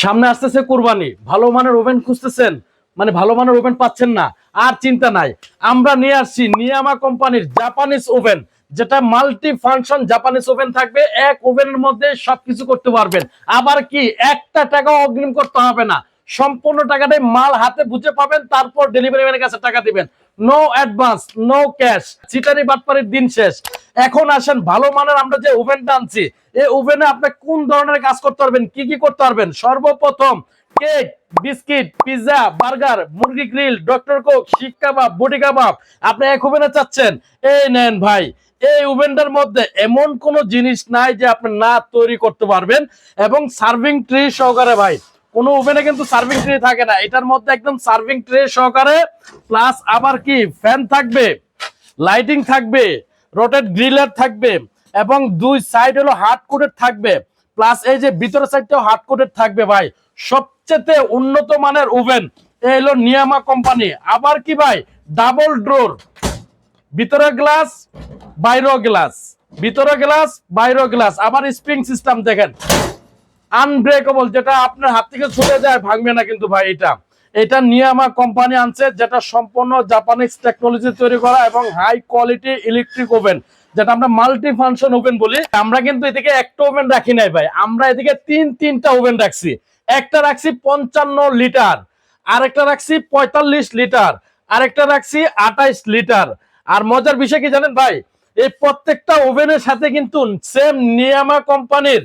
সামনে আসতেছে কোরবানি। ভালো মানের ওভেন খুঁজতেছেন মানে ভালো মানের ওভেন পাচ্ছেন না, আর চিন্তা নাই। আমরা নিয়ে আসছি নিয়ামা কোম্পানির জাপানিজ ওভেন, যেটা মাল্টি ফাংশন জাপানিজ ওভেন থাকবে, এক ওভেনের মধ্যে সবকিছু করতে পারবেন। আবার কি, একটা টাকা অগ্রিম করতে হবে না। সম্পূর্ণ টাকাটাই মাল হাতে বুঝে পাবেন, তারপর ডেলিভারি ম্যানের কাছে টাকা দিবেন। নো অ্যাডভান্স নো ক্যাশ চিটারি বাটপারির দিন শেষ। এখন আসেন, ভালো মানের আমরা যে ওভেনটা আনছি, এই ওভেনে আপনি কোন ধরনের কাজ করতে পারবেন, কি কি করতে পারবেন? সর্বপ্রথম কেক বিস্কিট পিৎজা বার্গার মুরগি গ্রিল ডক্টর কোক শিক কাবাব, বডি কাবাব। আপনি এক ওভেনে চাচ্ছেন, এই নেন ভাই, এই ওভেনটার মধ্যে এমন কোন জিনিস নাই যে আপনি না তৈরি করতে পারবেন এবং সার্ভিং ট্রি সহকারে ভাই কোনো ওভেনে কিন্তু সার্ভিং ট্রে থাকে না। এটার মধ্যে একদম সার্ভিং ট্রে সহকারে প্লাস আবার কি ফ্যান থাকবে লাইটিং থাকবে রোটেট গ্রিলার থাকবে, এবং দুই সাইড হলো হার্ড কোটেড থাকবে প্লাস এই যে ভিতরের সাইডটাও হার্ড কোটেড থাকবে ভাই। সবচেয়ে উন্নত মানের ওভেন এই হলো নিয়ামা কোম্পানি আবার কি ভাই ডাবল ডোর ভিতরে গ্লাস বাইরেও গ্লাস ভিতরে গ্লাস বাইরেও গ্লাস আবার স্প্রিং সিস্টেম দেখেন। আনব্রেকেবল যেটা আপনার হাত থেকে ছুটে যায়, ভাঙবে না কিন্তু ভাই এটা। এটা নিয়ামা কোম্পানি আনছে, যেটা সম্পূর্ণ জাপানিজ টেকনোলজি তৈরি করা এবং হাই কোয়ালিটি ইলেকট্রিক ওভেন যেটা আমরা মাল্টি ফাংশন ওভেন বলি। আমরা কিন্তু এদিকে একটা ওভেন রাখি নাই ভাই। আমরা এদিকে তিন, তিনটা ওভেন রাখছি। একটা রাখছি পঞ্চান্ন লিটার আরেকটা রাখছি পঁয়তাল্লিশ লিটার আরেকটা রাখছি আঠাইশ লিটার আর মজার বিষয় কি জানেন ভাই? এই প্রত্যেকটা ওভেনের সাথে কিন্তু সেম নিয়ামা কোম্পানির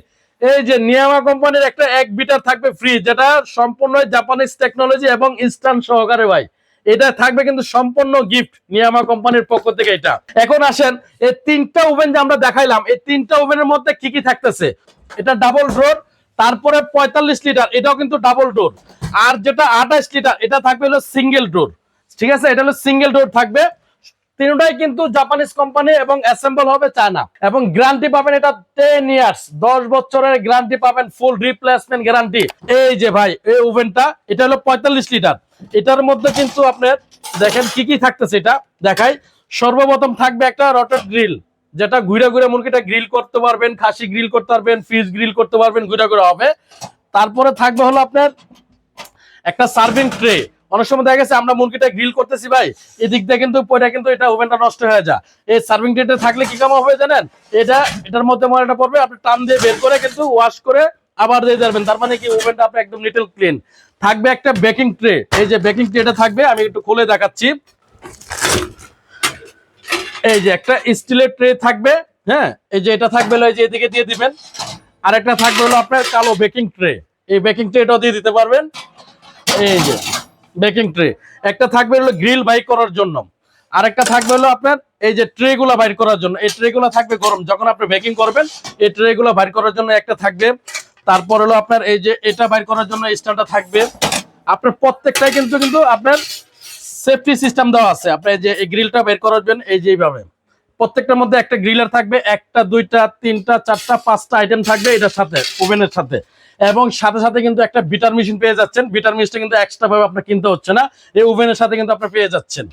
এই যে নিয়ামা কোম্পানির একটা এক বিটার থাকবে ফ্রি যেটা সম্পূর্ণ জাপানিজ টেকনোলজি এবং ইনস্ট্যান্ট সহকারে ভাই। এটা থাকবে কিন্তু সম্পূর্ণ গিফট নিয়ামা কোম্পানির পক্ষ থেকে এটা। এখন আসেন, এই তিনটা ওভেন যে আমরা দেখাইলাম, এই তিনটা ওভেনের মধ্যে কি কি থাকতেছে? এটা ডাবল ডোর তারপরে পঁয়তাল্লিশ লিটার এটাও কিন্তু ডাবল ডোর আর যেটা আঠাশ লিটার এটা থাকবে হলো সিঙ্গেল ডোর ঠিক আছে? এটা হলো সিঙ্গেল ডোর থাকবে। তিনটাই কিন্তু জাপানিজ কোম্পানি এবং অ্যাসেম্বল হবে চায়না এবং গ্যারান্টি পাবেন এটা টেন ইয়ার্স দশ বছরের গ্যারান্টি পাবেন ফুল রিপ্লেসমেন্ট গ্যারান্টি এই যে ভাই, এই ওভেনটা, এটা হলো পঁয়তাল্লিশ লিটার। এটার মধ্যে কিন্তু আপনার, দেখেন কি কি থাকতেছে এটা। দেখাই, সর্বপ্রথম থাকবে একটা রটেট গ্রিল যেটা ঘুরে ঘুরে মুরগিটা গ্রিল করতে পারবেন, খাসি গ্রিল করতে পারবেন ফিশ গ্রিল করতে পারবেন, ঘুরে ঘুরে হবে। তারপরে থাকবে হলো আপনার একটা সার্ভিং ট্রে অনেক সময় দেখা গেছে আমরা মুরগিটা গ্রিল করতেছি ভাই। এদিক দিয়ে কিন্তু পয়টা কিন্তু এটা ওভেনটা নষ্ট হয়ে যায়। এই সার্ভিং ট্রেটা থাকলে কি কাম হবে জানেন? এটা, এটার মধ্যে ময়লাটা পড়বে, আপনি টান দিয়ে বের করে কিন্তু ওয়াশ করে আবার দিয়ে যাবেন তার মানে কি ওভেনটা আপনি একদম লিটল ক্লিন থাকবে একটা বেকিং ট্রে এই যে বেকিং ট্রেটা থাকবে, আমি একটু খুলে দেখাচ্ছি। এই যে একটা স্টিলের ট্রে থাকবে হ্যাঁ? এই যে এটা থাকবে হলো এই যে এদিকে দিয়ে দিবেন। আর একটা থাকবে হলো আপনার কালো বেকিং ট্রে এই বেকিং ট্রেটাও দিয়ে দিতে পারবেন। এই যে। বেকিং ট্রে একটা থাকবে হলো গ্রিল বাইক করার জন্য। আর একটা থাকবে হলো আপনার এই যে ট্রে গুলা বাইর করার জন্য। এই ট্রে গুলা থাকবে গরম। যখন আপনি বেকিং করবেন, এই ট্রে গুলা বাইর করার জন্য একটা থাকবে। তারপর হলো আপনার এই যে এটা বাইর করার জন্য স্ট্যান্ডটা থাকবে। আপনার প্রত্যেকটাই কিন্তু কিন্তু আপনার সেফটি সিস্টেম দেওয়া আছে। আপনি এই যে এই গ্রিলটা বের করাবেন এই যে এইভাবে। প্রত্যেকটার মধ্যে একটা গ্রিলার থাকবে। একটা, দুইটা, তিনটা, চারটা, পাঁচটা আইটেম থাকবে এটার সাথে ওভেনের সাথে। এবং সাথে সাথে কিন্তু একটা বিটার মেশিন পেয়ে যাচ্ছেন। বিটার মেশিনটা কিন্তু এক্সট্রা ভাবে আপনার কিনতে হচ্ছে না। এই ওভেনের সাথে কিন্তু আপনার পেয়ে যাচ্ছেন।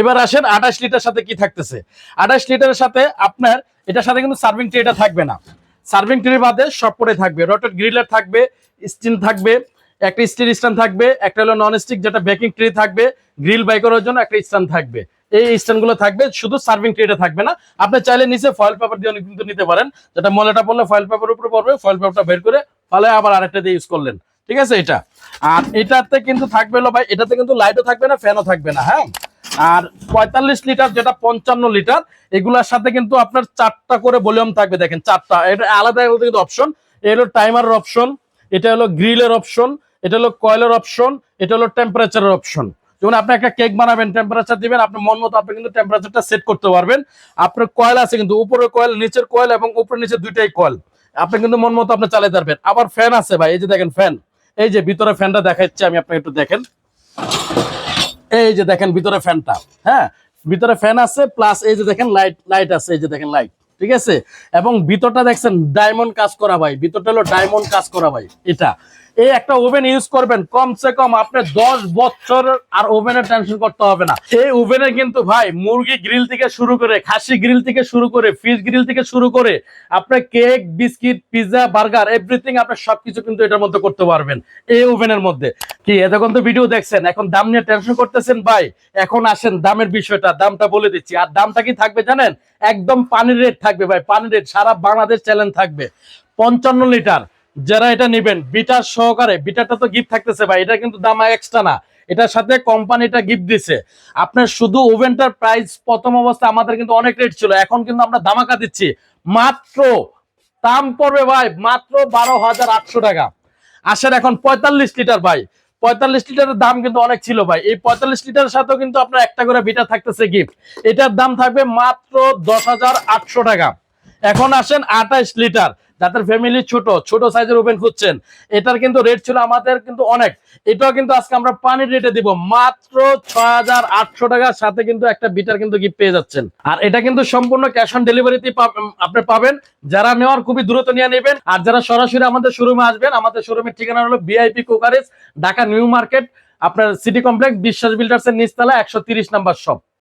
এবার আসেন আঠাশ লিটার সাথে কি থাকতেছে? আঠাশ লিটারের সাথে আপনার এটার সাথে কিন্তু সার্ভিং ট্রেটা থাকবে না। সার্ভিং ট্রে বাদে সব পরে থাকবে। রটেট গ্রিলার থাকবে স্টিল থাকবে, একটা স্টিল স্ট্যান্ড থাকবে, একটা হলো নন স্টিক যেটা বেকিং ট্রে থাকবে গ্রিল বাই করার জন্য একটা স্ট্যান্ড থাকবে। এই স্ট্যান্ডগুলো থাকবে, শুধু সার্ভিং ট্রেটা থাকবে না। আপনি চাইলে নিচে ফয়েল পেপার দিয়ে কিন্তু নিতে পারেন। যেটা ময়লাটা পড়লে ফয়েল পেপার উপরে পড়বে ফয়েল পেপারটা বের করে ফলে আবার আরেকটা দিয়ে ইউজ করলেন। ঠিক আছে এটা? আর এটাতে কিন্তু থাকবে হলো ভাই, এটাতে কিন্তু লাইটও থাকবে না ফ্যানও থাকবে না হ্যাঁ? আর পঁয়তাল্লিশ লিটার যেটা পঞ্চান্ন লিটার এগুলার সাথে কিন্তু আপনার চারটা করে ভলিউম থাকবে, দেখেন চারটা। এটা আলাদা আলাদা কিন্তু অপশন এটা হলো টাইমারের অপশন এটা হলো গ্রিলের অপশন এটা হলো কয়েলের অপশন এটা হলো টেম্পারেচারের অপশন যেমন আপনি একটা কেক বানাবেন টেম্পারেচার দিবেন আপনি মন মতো আপনি কিন্তু টেম্পারেচারটা সেট করতে পারবেন। আপনার কয়েল আছে কিন্তু, উপরের কয়েল নিচের কয়েল এবং উপরে নিচে দুইটাই কয়েল আপনি কিন্তু মন মতো আপনি চালাতে পারবেন। আবার ফ্যান আছে ভাই, এই যে দেখেন ফ্যান এই যে ভিতরে ফ্যানটা দেখাচ্ছি আমি আপনাকে একটু দেখেন। এই যে দেখেন ভিতরে ফ্যানটা হ্যাঁ? ভিতরে ফ্যান আছে প্লাস এই যে দেখেন লাইট লাইট আছে, এই যে দেখেন লাইট ঠিক আছে? এবং ভিতরটা দেখছেন ডায়মন্ড কাজ করা ভাই, ভিতরটা হলো ডায়মন্ড কাজ করা ভাই, এটা। এই একটা ওভেন ইউজ করবেন, কমসে কম আপনি দশ বছর আর ওভেনের টেনশন করতে হবে না। এই ওভেনে কিন্তু ভাই, মুরগি গ্রিল থেকে শুরু করে, খাসি গ্রিল থেকে শুরু করে ফিশ গ্রিল থেকে শুরু করে আপনার cake biscuit pizza burger everything আপনি সবকিছু কিন্তু এটার মধ্যে করতে পারবেন, এই ওভেনের মধ্যে। কি এতক্ষণ তো ভিডিও দেখছেন, এখন দাম নিয়ে টেনশন করতেছেন ভাই, এখন আসেন দামের বিষয়টা, দামটা বলে দিচ্ছি। আর দামটা কি থাকবে জানেন? একদম পানির রেট থাকবে ভাই, পানির রেট সারা বাংলাদেশ চ্যালেঞ্জ থাকবে। পঞ্চান্ন লিটার যারা এটা নেবেন, বিটার সহকারে, বিটারটা তো গিফট থাকতেছে ভাই, এটা কিন্তু দাম এক্সট্রা না। এটার সাথে কোম্পানিটা গিফট দিছে। আপনার শুধু ওভেনটার প্রাইস প্রথম অবস্থা আমাদের কিন্তু অনেক রেট ছিল, এখন কিন্তু আমরা দামাকা দিচ্ছি। মাত্র, দাম পড়বে ভাই, মাত্র বারো হাজার আটশো টাকা। আসেন এখন পঁয়তাল্লিশ লিটার ভাই, পঁয়তাল্লিশ লিটারের দাম কিন্তু অনেক ছিল ভাই। এই পঁয়তাল্লিশ লিটারের সাথেও কিন্তু আপনার একটা করে বিটা থাকতেছে গিফট এটার দাম থাকবে মাত্র দশ হাজার আটশো টাকা। এখন আসেন আঠাইশ লিটার। যাদের ফ্যামিলি ছোট ছোট সাইজের ওভেন খুঁজছেন, এটার কিন্তু রেট ছিল আমাদের কিন্তু অনেক। এটাও কিন্তু আজকে আমরা পানির রেটে দিব। মাত্র ছয় হাজার আটশো টাকার সাথে কিন্তু একটা বিটার কিন্তু গিফট পেয়ে যাচ্ছেন। আর এটা কিন্তু সম্পূর্ণ ক্যাশ অন ডেলিভারিতে আপনি পাবেন। যারা নেওয়ার খুবই দ্রুত নিয়ে নেবেন। আর যারা সরাসরি আমাদের শোরুমে আসবেন, আমাদের শোরুমের ঠিকানা হলো বিআইপি কোকারেজ ঢাকা নিউ মার্কেট। আপনার সিটি কমপ্লেক্স বিশ্বাস বিল্ডার্স এর নিচতলা একশো নাম্বার শপ